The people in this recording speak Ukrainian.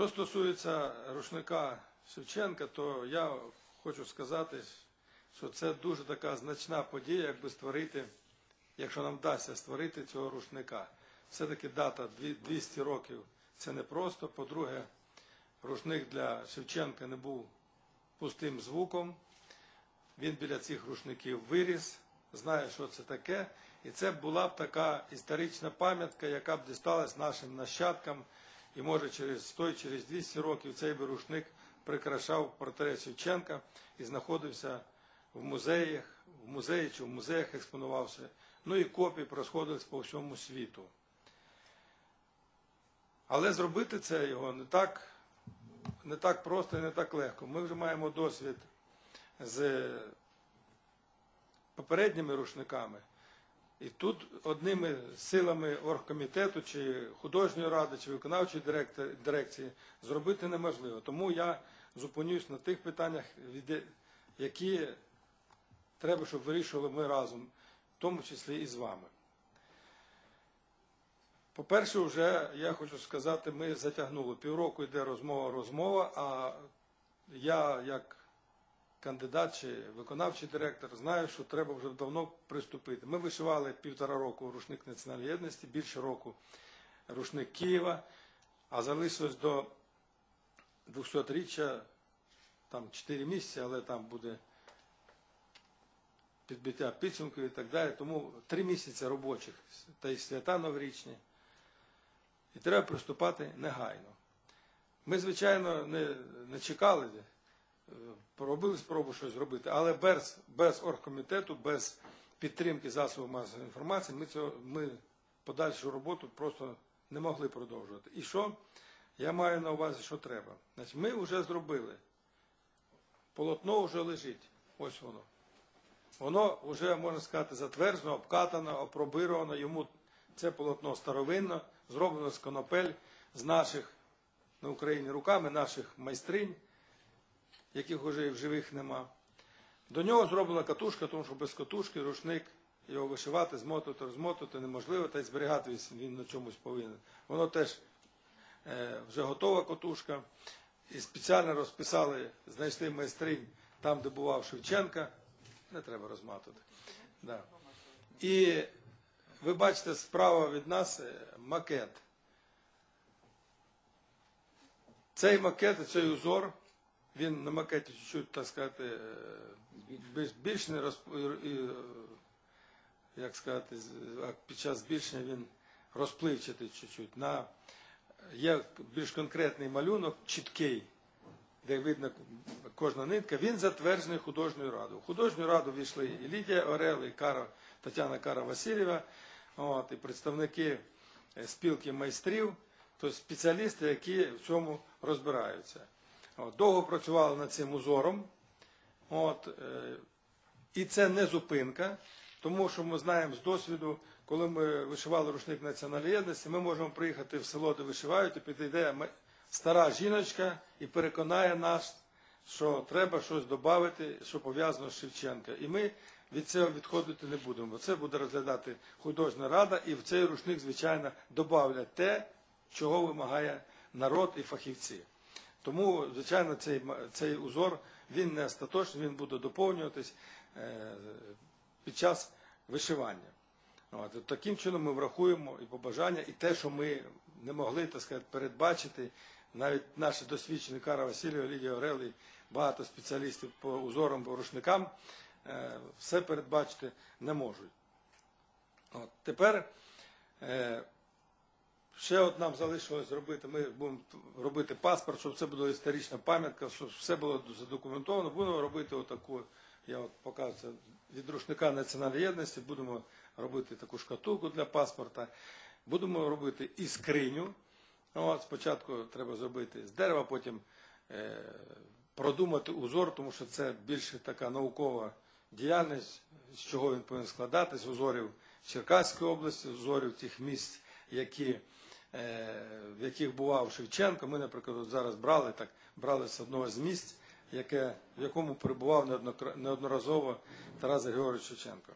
Що стосується рушника Шевченка, то я хочу сказати, що це дуже така значна подія, якби створити, якщо нам вдасться створити цього рушника. Все-таки дата 200 років це не просто. По-друге, рушник для Шевченка не був пустим звуком. Він біля цих рушників виріс, знає, що це таке. І це була б така історична пам'ятка, яка б дісталась нашим нащадкам. І може через 100, через 200 років цей би рушник прикрашав портрет Шевченка і знаходився в музеях, в музеї чи в музеях експонувався. Ну і копії розходились по всьому світу. Але зробити це його не так, не так просто і не так легко. Ми вже маємо досвід з попередніми рушниками. І тут одними силами оргкомітету, чи художньої ради, чи виконавчої дирекції зробити неможливо. Тому я зупинюсь на тих питаннях, які треба, щоб вирішували ми разом, в тому числі і з вами. По-перше, вже я хочу сказати, ми затягнули. Півроку йде розмова, розмова, а я, як кандидат чи виконавчий директор, знаю, що треба вже давно приступити. Ми вишивали півтора року рушник національної єдності, більше року рушник Києва, а залишилось до 200-річчя там 4 місяці, але там буде підбиття підсумків і так далі. Тому 3 місяці робочих та й свята новорічні. І треба приступати негайно. Ми, звичайно, не, не чекали, робили спробу щось зробити, але без, без оргкомітету, без підтримки засобів масової інформації ми, цього, ми подальшу роботу просто не могли продовжувати. І що? Я маю на увазі, що треба. Значить, ми вже зробили. Полотно вже лежить. Ось воно. Воно вже, можна сказати, затверджено, обкатано, опробировано. Йому це полотно старовинно, зроблено з конопель, з наших на Україні руками, наших майстринь, яких вже в живих нема. До нього зроблена катушка, тому що без катушки рушник його вишивати, змотувати, розмотувати неможливо, та й зберігати він на чомусь повинен. Воно теж е, вже готова катушка. І спеціально розписали, знайшли майстринь там, де бував Шевченка. Не треба розматувати. Да. І ви бачите справа від нас е, макет. Цей макет, цей узор, він на макеті чуть-чуть, так сказати, е, більш, більш не розп... як сказати, під час збільшення він розпливчатий чуть-чуть. На, є більш конкретний малюнок, чіткий, де видно кожна нитка, він затверджений художньою радою. В художню раду війшли і Лідія Орел, і Кара, Тетяна Кара Васильєва, і представники е, спілки майстрів, тобто спеціалісти, які в цьому розбираються. От, довго працювали над цим узором. От, е, і це не зупинка, тому що ми знаємо з досвіду, коли ми вишивали рушник національної єдності, ми можемо приїхати в село, де вишивають, і підійде стара жіночка і переконає нас, що треба щось додати, що пов'язано з Шевченка. І ми від цього відходити не будемо. Бо це буде розглядати художня рада, і в цей рушник, звичайно, додавлять те, чого вимагає народ і фахівці. Тому, звичайно, цей, цей узор він не остаточний, він буде доповнюватись е, під час вишивання. От, таким чином ми врахуємо і побажання, і те, що ми не могли так сказати, передбачити. Навіть наші досвідчені Кара Васильєва, Лідія Орел і багато спеціалістів по узорам, по рушникам е, все передбачити не можуть. От, тепер е, Ще от нам залишилось зробити, ми будемо робити паспорт, щоб це була історична пам'ятка, щоб все було задокументовано. Будемо робити отаку, я от показую від рушника національної єдності, будемо робити таку шкатулку для паспорта. Будемо робити і скриню. От, спочатку треба зробити з дерева, потім е, продумати узор, тому що це більше така наукова діяльність, з чого він повинен складатись, узорів Черкаської області, узорів тих місць, які, в яких бував Шевченко. Ми, наприклад, от зараз брали так, брали з одного з місць, яке, в якому перебував неодноразово Тарас Григорович Шевченко.